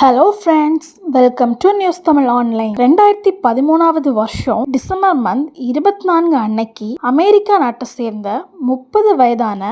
Hello friends welcome to news Tamil online ரெண்டாயிரத்தி பதிமூணாவது வருஷம் டிசம்பர் மந்த் இருபத்தி நான்கு அன்னைக்கு அமெரிக்கா நாட்டை சேர்ந்த முப்பது வயதான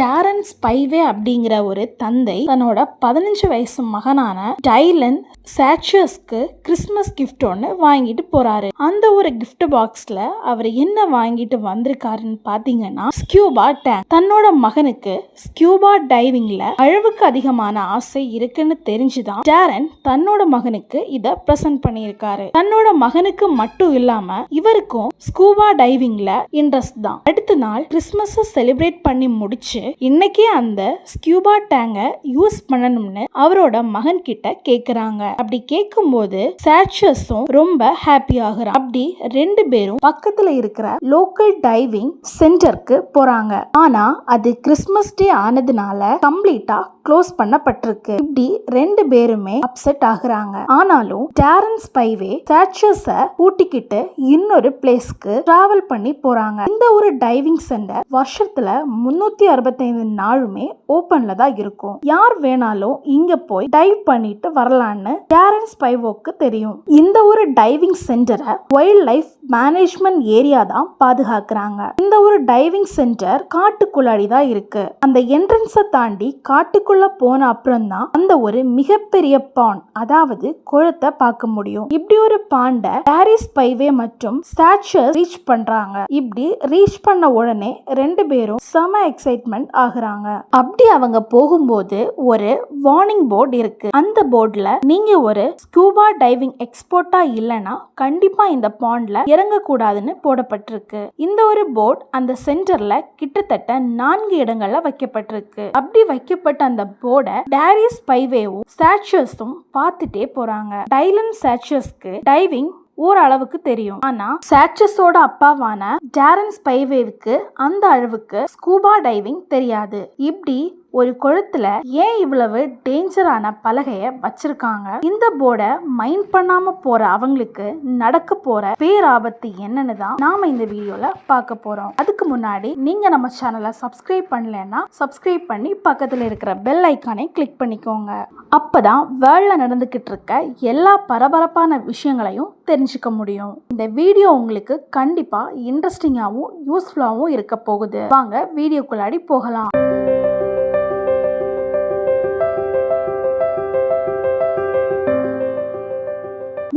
டேரன் ஸ்பைவே அப்படிங்கிற ஒரு தந்தை தன்னோட பதினஞ்சு வயசு மகனான டைலன் சாச்சர்ஸ்க்கு கிறிஸ்மஸ் கிஃப்ட் ஒன்று வாங்கிட்டு போறாரு. அந்த ஒரு கிஃப்ட் பாக்ஸ்ல அவர் என்ன வாங்கிட்டு வந்திருக்காருன்னு பாத்தீங்கன்னா ஸ்கியூபா டேங்க் தன்னோட மகனுக்கு ஸ்கியூபா டைவிங்ல அளவுக்கு அதிகமான ஆசை இருக்குன்னு தெரிஞ்சுதான் டேரன் தன்னோட மகனுக்கு இதை பிரசன்ட் பண்ணியிருக்காரு. தன்னோட மகனுக்கு மட்டும் இல்லாம இவருக்கும் ஸ்கூபா டைவிங்ல இன்ட்ரெஸ்ட் தான். அடுத்த நாள் கிறிஸ்மஸ் செலிப்ரேட் பண்ணி முடிச்சு இன்னைக்கே அந்த ஸ்கியூபா டேங்க யூஸ் பண்ணணும்னு அவரோட மகன் கிட்ட கேக்குறாங்க. அப்படி கேட்கும்போது சாட்சஸும் ரொம்ப ஹாப்பி ஆகுறான் அப்படி ரெண்டு பேரும் பக்கத்துல இருக்கிற லோக்கல் டைவிங் சென்டருக்கு போறாங்க. ஆனா அது கிறிஸ்மஸ் டே ஆனதுனால கம்ப்ளீட்டா க்ளோஸ் பண்ணப்பட்டிருக்கு. இப்படி ரெண்டு பேருமே அப்செட் ஆகுறாங்க. ஆனாலும் டேரன் ஸ்பைவே சாச்சஸ கூட்டிக்கிட்டு இன்னொரு பிளேஸ்க்கு டிராவல் பண்ணி போறாங்க. இந்த ஒரு டைவிங் சென்டர் வருஷத்துல முன்னூத்தி அறுபத்தைந்து நாளுமே ஓபன்ல தான் இருக்கும். யார் வேணாலும் இங்க போய் டைவ் பண்ணிட்டு வரலான்னு டேரன் ஸ்பைவோக்கு தெரியும். இந்த ஒரு டைவிங் சென்டரை வைல்ட் லைஃப் மேனேஜ்மெண்ட் ஏரியா தான் பாதுகாக்கிறாங்க. இந்த ஒரு டைவிங் சென்டர் காட்டுக்குள்ளாடி தான் இருக்கு. அந்த என்ட்ரன்ஸை தாண்டி காட்டுக்குள்ள போன அப்புறம் தான் அந்த ஒரு மிகப்பெரிய பான் அதாவது குளத்தை பார்க்க முடியும். இப்படி ஒரு பாண்டை பாரிஸ் பைவே மற்றும் ஸ்டாச்சர்ஸ் ரீச் பண்றாங்க. இப்படி ரீச் பண்ண உடனே ரெண்டு பேரும் செம எக்ஸைட்மெண்ட் ஆகுறாங்க. அப்படி அவங்க போகும்போது ஒரு வார்னிங் போர்டு இருக்கு. அந்த போர்டுல நீங்க ஒரு ஸ்கூபா டைவிங் எக்ஸ்போர்ட்டா இல்லனா கண்டிப்பா இந்த பாண்ட்ல இறங்க கூடாதுன்னு போடப்பட்டிருக்கு. இந்த ஒரு போர்டு அந்த சென்டர்ல கிட்டத்தட்ட நான்கு இடங்கள்ல வைக்கப்பட்டிருக்கு. அப்படி வைக்கப்பட்ட அந்த போர்டை டேரிஸ் பைவேவும் சாச்சர்ஸும் பார்த்துட்டே போறாங்க. டைலன் சாச்சர்ஸ்க்கு டைவிங் ஓரளவுக்கு தெரியும். ஆனா சாச்சஸோட அப்பாவான டேரன் ஸ்பைவேவுக்கு அந்த அளவுக்கு ஸ்கூபா டைவிங் தெரியாது. இப்படி ஒரு குளத்துல ஏன் இவ்வளவு டேஞ்சரான பலகைய வச்சிருக்காங்க? இந்த போர்டை மைண்ட் பண்ணாம போற அவங்களுக்கு நடக்க போற பேராபத்து என்னன்னு தான் நாம இந்த வீடியோல பார்க்க போறோம். அதுக்கு முன்னாடி நீங்க நம்ம சேனலை சப்ஸ்கிரைப் பண்ணலன்னா சப்ஸ்கிரைப் பண்ணி பக்கத்துல இருக்கிற பெல் ஐக்கானை கிளிக் பண்ணிக்கோங்க. அப்பதான் வேர்ல்ட்ல நடந்துகிட்டு இருக்க எல்லா பரபரப்பான விஷயங்களையும் தெரிஞ்சுக்க முடியும். இந்த வீடியோ உங்களுக்கு கண்டிப்பா இன்ட்ரெஸ்டிங்காகவும் யூஸ்ஃபுல்லாகவும் இருக்க போகுது. வாங்க வீடியோக்குள்ளாடி போகலாம்.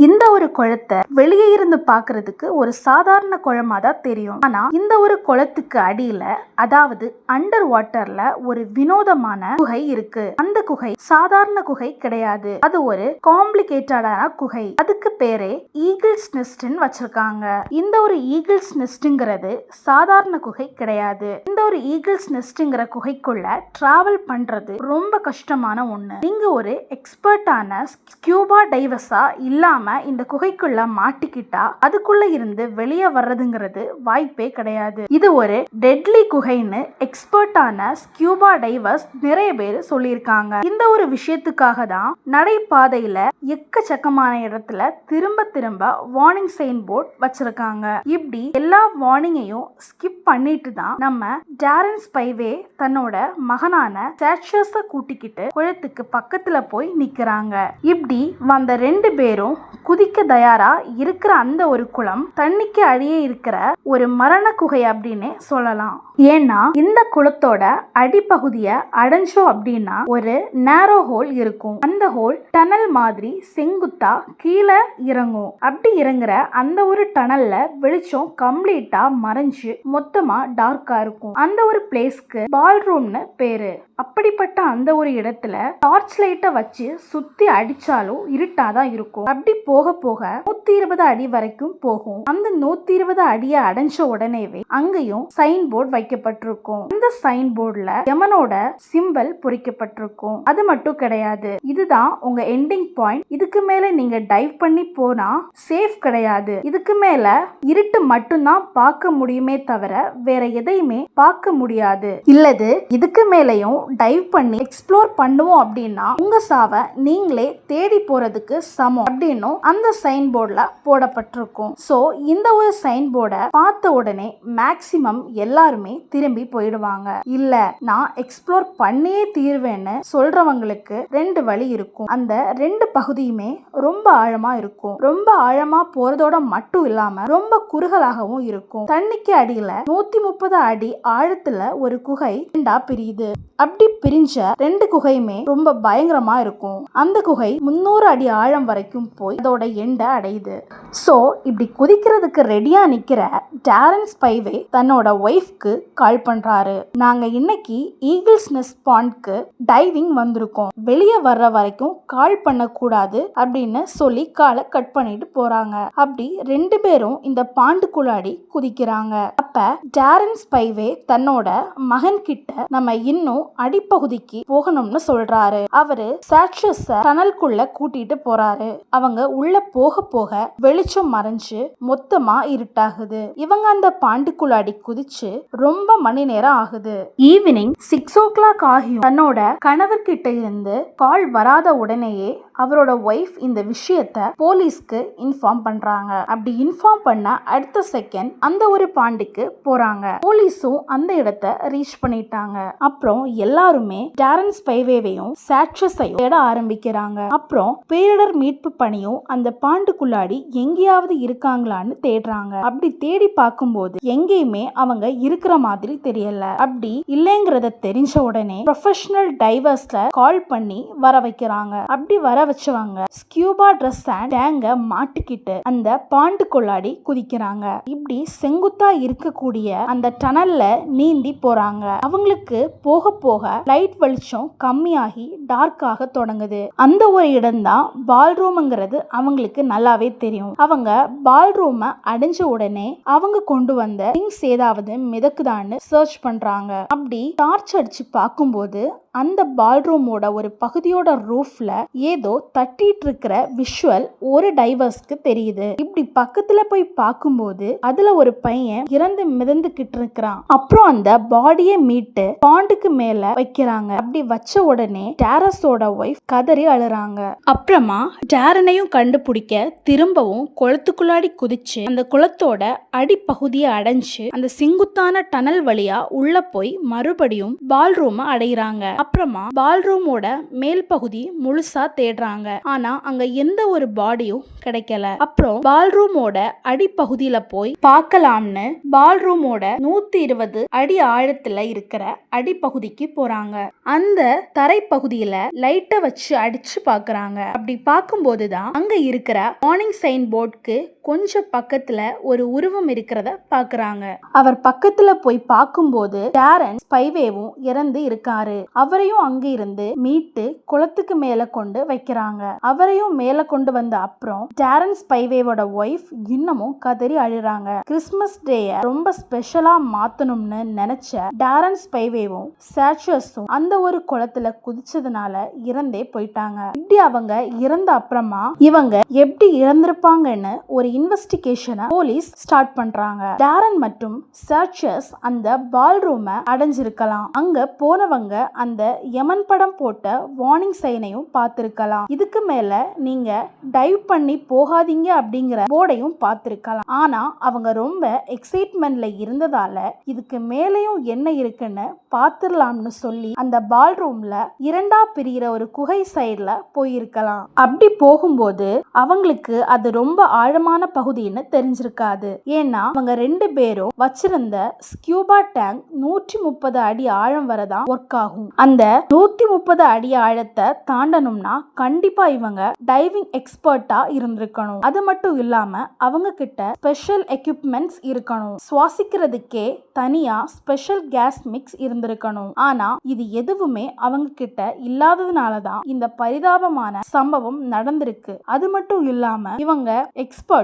இந்த ஒரு குளத்தை வெளியே இருந்து பாக்குறதுக்கு ஒரு சாதாரண குளமா தான் தெரியும். ஆனா இந்த ஒரு குளத்துக்கு அடியில அதாவது அண்டர் வாட்டர்ல ஒரு வினோதமான குகை இருக்கு. அந்த குகை சாதாரண குகை கிடையாது. அது ஒரு காம்ப்ளிகேட்டடான குகை. அதுக்கு பேரே ஈகிள்ஸ் நெஸ்ட்னு வச்சிருக்காங்க. இந்த ஒரு ஈகிள்ஸ் நெஸ்ட்ங்கிறது சாதாரண குகை கிடையாது. இந்த ஒரு ஈகிள்ஸ் நெஸ்ட்ங்கிற குகைக்குள்ள டிராவல் பண்றது ரொம்ப கஷ்டமான ஒண்ணு. நீங்க ஒரு எக்ஸ்பர்ட்டான ஸ்கியூபா டைவர்ஸா இல்லாம இந்த குகைக்குள்ள மாட்டிக்கிட்டா அதுக்குள்ள இருந்து வெளியே வர்றதுங்கிறது வாய்ப்பே கிடையாது. இது ஒரு டெட்லி குகைன்னு எக்ஸ்பர்ட்டான ஸ்கியூபா டைவர்ஸ் நிறைய பேர் சொல்லியிருக்காங்க. இந்த ஒரு விஷயத்துக்காக தான் நடைபாதையில எக்கச்சக்கமான இடத்துல திரும்ப திரும்ப வார்னிங் சைன் போர்ட் வச்சிருக்காங்க. இப்படி எல்லா வார்னிங்கையும் ஸ்கிப் பண்ணிட்டு தான் நம்ம டேரன் ஸ்பைவே தன்னோட மகனான சாட்சஸ கூட்டிக்கிட்டு குளத்துக்கு பக்கத்துல போய் நிக்கிறாங்க. இப்படி வந்த ரெண்டு பேரும் குதிக்க தயாரா இருக்கிற அந்த ஒரு குளம் தண்ணிக்கு அடியே இருக்கிற ஒரு மரண குகை அப்படின்னு சொல்லலாம். ஏன்னா இந்த குளத்தோட அடிப்பகுதியை அடைஞ்சோம் அப்படின்னா ஒரு நேரோ ஹோல் இருக்கும். அந்த ஹோல் டனல் மாதிரி செங்குத்தா கீழே இறங்கும். அப்படி இறங்குற அந்த ஒரு டனல்ல வெளிச்சம் கம்ப்ளீட்டா மறைஞ்சு மொத்தமா டார்க்கா இருக்கும். அந்த ஒரு பிளேஸ்க்கு பால் ரூம்னு பேரு. அப்படிப்பட்ட அந்த ஒரு இடத்துல டார்ச் லைட்டை வச்சு சுத்தி அடிச்சாலும் இருட்டாதான் இருக்கும். அப்படி போக போக நூத்தி இருபது அடி வரைக்கும் போகும். அந்த நூத்தி இருபது அடியை அடைஞ்ச உடனேவே அங்கேயும் சைன் போர்டு வைக்கப்பட்டிருக்கும். இந்த சைன் போர்டுல யமனோட சிம்பல் பொறிக்கப்பட்டிருக்கும். அது மட்டும் கிடையாது. இதுதான் உங்க எண்டிங் பாயிண்ட் இதுக்கு மேல நீங்க டைவ் பண்ணி போனா சேஃப் கிடையாது. இதுக்கு மேல இருட்டு மட்டும்தான் பார்க்க முடியுமே தவிர வேற எதையுமே பார்க்க முடியாது. இல்லது இதுக்கு மேலேயும் டைவ் பண்ணி எக்ஸ்ப்ளோர் பண்ணுவோம் அப்படின்னா உங்க சாவை நீங்களே தேடி போறதுக்கு சமம். அப்படின்னும் அந்த சைன் போர்டில் போடப்பட்டிருக்கும். ஸோ இந்த ஒரு சைன் போர்டை பார்த்த உடனே மேக்சிமம் எல்லாருமே திரும்பி போயிடுவாங்க. இல்ல நான் எக்ஸ்ப்ளோர் பண்ணியே தீர்வேன்னு சொல்றவங்களுக்கு ரெண்டு வழி இருக்கும். அந்த ரெண்டு பகுதியுமே ரொம்ப ஆழமா இருக்கும். ரொம்ப ஆழமா போறதோட மட்டும் இல்லாம ரொம்ப குறுகலாகவும் இருக்கும். தண்ணிக்கு அடியில நூத்தி முப்பது அடி ஆழத்துல ஒரு குகை ரெண்டா பிரியுது. அப்படி பிரிஞ்ச ரெண்டு குகையுமே ரொம்ப பயங்கரமா இருக்கும். அந்த குகை முன்னூறு அடி ஆழம் வரைக்கும் போய் அதோட எண்டை அடையுது. ஸோ இப்படி குதிக்கிறதுக்கு ரெடியாக நிற்கிற டேரன்ஸ் பைவே தன்னோட ஒய்ஃப்க்கு கால் பண்ணுறாரு நாங்கள் இன்னைக்கு ஈகிள்ஸ் நெஸ் பாண்ட்க்கு டைவிங் வந்திருக்கோம். வெளியே வர்ற வரைக்கும் கால் பண்ணக்கூடாது அப்படின்னு சொல்லி காலை கட் பண்ணிட்டு போகிறாங்க அப்படி ரெண்டு பேரும் இந்த பாண்டுக்குள்ளாடி குதிக்கிறாங்க. அப்ப டேரன் ஸ்பைவே தன்னோட மகன் கிட்ட நம்ம இன்னும் அடிப்பகுதிக்கு போகணும்னு சொல்றாரு. அவரு சாட்சஸ டனல்குள்ள கூட்டிட்டு போறாரு. அவங்க உள்ள போக போக வெளிச்சம் மறைஞ்சு மொத்தமா இருட்டாகுது. இவங்க அந்த பாண்டுக்குள்ளாடி குதிச்சு ரொம்ப மணி நேரம் ஆகுது. ஈவினிங் சிக்ஸ் ஓ கிளாக் ஆகியும் தன்னோட கணவர்கிட்ட இருந்து கால் வராத உடனேயே அவரோட ஒய்ஃப் இந்த விஷயத்த போலீஸ்க்கு இன்ஃபார்ம் பண்றாங்க. அப்படி இன்ஃபார்ம் பண்ண அடுத்த செகண்ட் அந்த ஒரு பாண்டுக்கு போறாங்க. போலீஸும் அந்த இடத்த ரீச் பண்ணிட்டாங்க. அப்புறம் எல்லாருமே டேரன் ஸ்பைவேவையும் சாட்சஸையும் தேட ஆரம்பிக்கிறாங்க. அப்புறம் பேரிடர் மீட்பு பணியும் அந்த பாண்டுக்குள்ளாடி எங்கேயாவது இருக்காங்களான்னு தேடுறாங்க. அப்படி தேடி பார்க்கும்போது எங்கேயுமே அவங்க இருக்கிற மாதிரி தெரியல. அப்படி இல்லைங்கிறத தெரிஞ்ச உடனே ப்ரொஃபஷனல் டைவர்ஸ்ல கால் பண்ணி வர வைக்கிறாங்க. அப்படி வர வச்சவங்க. ஸ்கியூபா ட்ரெஸ் அண்ட் டேங்க மாட்டிக்கிட்டு அந்த பாண்டு கொள்ளாடி குதிக்கிறாங்க. இப்படி செங்குத்தா இருக்கக்கூடிய அந்த டனல்ல நீந்தி போறாங்க. அவங்களுக்கு போக போக லைட் வெளிச்சம் கம்மியாகி டார்க்காக தொடங்குது. அந்த ஒரு இடம்தான் பால் ரூம்ங்கிறது அவங்களுக்கு நல்லாவே தெரியும். அவங்க பால் ரூமை அடைஞ்ச உடனே அவங்க கொண்டு வந்த திங்ஸ் ஏதாவது மிதக்குதான்னு சர்ச் பண்றாங்க. அப்படி டார்ச் அடிச்சு பார்க்கும்போது அந்த பால்ரூமோட ஒரு பகுதியோட ரூஃப்ல ஏதோ தட்டிட்டு இருக்கிற விஷுவல் ஒரு டைவர்ஸ்க்கு தெரியுது. இப்படி பக்கத்துல போய் பார்க்கும்போது அதுல ஒரு பையன் இறந்து மிதந்துகிட்டு இருக்கிறான் அப்புறம் அந்த பாடியை மீட்டு பாண்டுக்கு மேல வைக்கிறாங்க. அப்படி வச்ச உடனே டேரஸோட ஒய்ஃப் கதறி அழுறாங்க. அப்புறமா டேரனையும் கண்டுபிடிக்க திரும்பவும் குளத்துக்குள்ளாடி குதிச்சு அந்த குளத்தோட அடிப்பகுதியை அடைஞ்சு அந்த செங்குத்தான டனல் வழியா உள்ள போய் மறுபடியும் பால் ரூமை அடையிறாங்க. அப்புறமா பால் ரூமோட மேல் பகுதி முழுசா தேடுறாங்க. ஆனா அங்க எந்த ஒரு பாடியும் கிடைக்கல. அப்புறம் பால் ரூமோட அடிப்பகுதியில போய் பார்க்கலாம்னு பால் ரூமோட நூத்தி இருபது அடி ஆழத்துல இருக்கிற அடிப்பகுதிக்கு போறாங்க. அந்த தரைப்பகுதியில லைட்டை வச்சு அடிச்சு பாக்குறாங்க அப்படி பார்க்கும்போதுதான் அங்க இருக்கிற வார்னிங் சைன் போர்டுக்கு கொஞ்சம் பக்கத்துல ஒரு உருவம் இருக்கிறத பாக்குறாங்க. அவர் பக்கத்துல போய் பார்க்கும்போது டேரன் ஸ்பைவேவும் இறந்து இருக்காரு. அவரையும் அங்க இருந்து மீட்டு குளத்துக்கு மேல கொண்டு வைக்கிறாங்க. அவரையும் மேல கொண்டு வந்த அப்புறம் டேரன் ஸ்பைவேவோட ஒய்ஃப் இன்னமும் கதறி அழுறாங்க. கிறிஸ்மஸ் டேய ரொம்ப ஸ்பெஷலா மாத்தணும்னு நினைச்ச டேரன் ஸ்பைவேவும் சாச்சுவஸும் அந்த ஒரு குளத்துல குதிச்சதுனால இறந்தே போயிட்டாங்க. இப்படி அவங்க இறந்த அப்புறமா இவங்க எப்படி இறந்திருப்பாங்கன்னு ஒரு இன்வெஸ்டிகேஷனை போலீஸ் ஸ்டார்ட் பண்றாங்க. டேரன் மற்றும் சர்ச்சஸ் அந்த பால் ரூமை அடைஞ்சிருக்கலாம். அங்க போனவங்க அந்த யமன் படம் போட்ட வார்னிங் சைனையும் பார்த்திருக்கலாம். இதுக்கு மேல நீங்க டைவ் பண்ணி போகாதீங்க அப்படிங்கிற போர்டையும் பார்த்திருக்கலாம். ஆனா அவங்க ரொம்ப எக்ஸைட்மெண்ட்ல இருந்ததால இதுக்கு மேலேயும் என்ன இருக்குன்னு பார்த்துடலாம்னு சொல்லி அந்த பால் ரூம்ல இரண்டா பிரிகிற ஒரு குகை சைடுல போயிருக்கலாம். அப்படி போகும்போது அவங்களுக்கு அது ரொம்ப ஆழமான பகுதின்னு தெரிஞ்சிருக்காது. ஏன்னா அவங்க ரெண்டு பேரும் வச்சிருந்த ஸ்கியூபா டேங்க் நூற்றி முப்பது அடி ஆழம் வரதான் ஒர்க் ஆகும். அந்த நூத்தி முப்பது அடி ஆழத்தை தாண்டணும்னா கண்டிப்பா இவங்க டைவிங் எக்ஸ்பர்ட்டா இருந்திருக்கணும். அது மட்டும் இல்லாம அவங்க கிட்ட ஸ்பெஷல் எக்யூப்மெண்ட்ஸ் இருக்கணும். சுவாசிக்கிறதுக்கே தனியா ஸ்பெஷல் கேஸ் மிக்ஸ் இருந்திருக்கணும். ஆனா இது எதுவுமே அவங்க கிட்ட இல்லாததுனால தான் இந்த பரிதாபமான சம்பவம் நடந்திருக்கு. அது மட்டும் இல்லாம இவங்க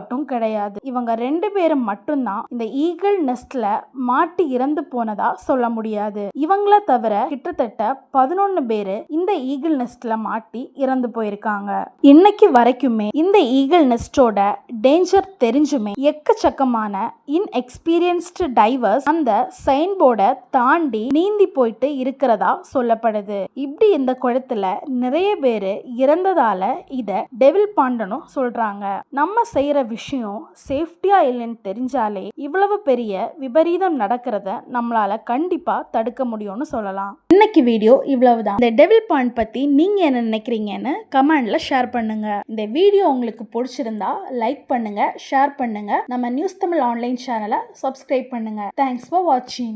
எக்ஸ்பர்ட்டும் கிடையாது. இவங்க ரெண்டு பேரும் மட்டும்தான் இந்த ஈகிள் நெஸ்ட்ல மாட்டி இறந்து போனதா சொல்ல முடியாது. இவங்கள தவிர கிட்டத்தட்ட பதினொன்னு பேரு இந்த ஈகிள் நெஸ்ட்ல மாட்டி இறந்து போயிருக்காங்க. இன்னைக்கு வரைக்குமே இந்த ஈகிள் நெஸ்டோட டேஞ்சர் தெரிஞ்சுமே எக்கச்சக்கமான இன்எக்ஸ்பீரியன்ஸ்டு டைவர்ஸ் அந்த சைன் போர்டை தாண்டி நீந்தி போயிட்டு இருக்கிறதா சொல்லப்படுது. இப்படி இந்த குளத்துல நிறைய பேரு இறந்ததால இத டெவில் பாண்டனும் சொல்றாங்க. நம்ம செய்யற விஷயம் சேஃப்டியாக இல்லைன்னு தெரிஞ்சாலே இவ்வளவு பெரிய விபரீதம் நடக்கிறத நம்மளால கண்டிப்பாக தடுக்க முடியும்னு சொல்லலாம். இன்னைக்கு வீடியோ இவ்வளவுதான். இந்த டெவில் பாயிண்ட் பற்றி நீங்கள் என்ன நினைக்கிறீங்கன்னு கமெண்டில் ஷேர் பண்ணுங்கள் இந்த வீடியோ உங்களுக்கு பிடிச்சிருந்தா லைக் பண்ணுங்கள் ஷேர் பண்ணுங்கள் நம்ம நியூஸ் தமிழ் ஆன்லைன் சேனலை சப்ஸ்கிரைப் பண்ணுங்க. தேங்க்ஸ் ஃபார் வாட்சிங்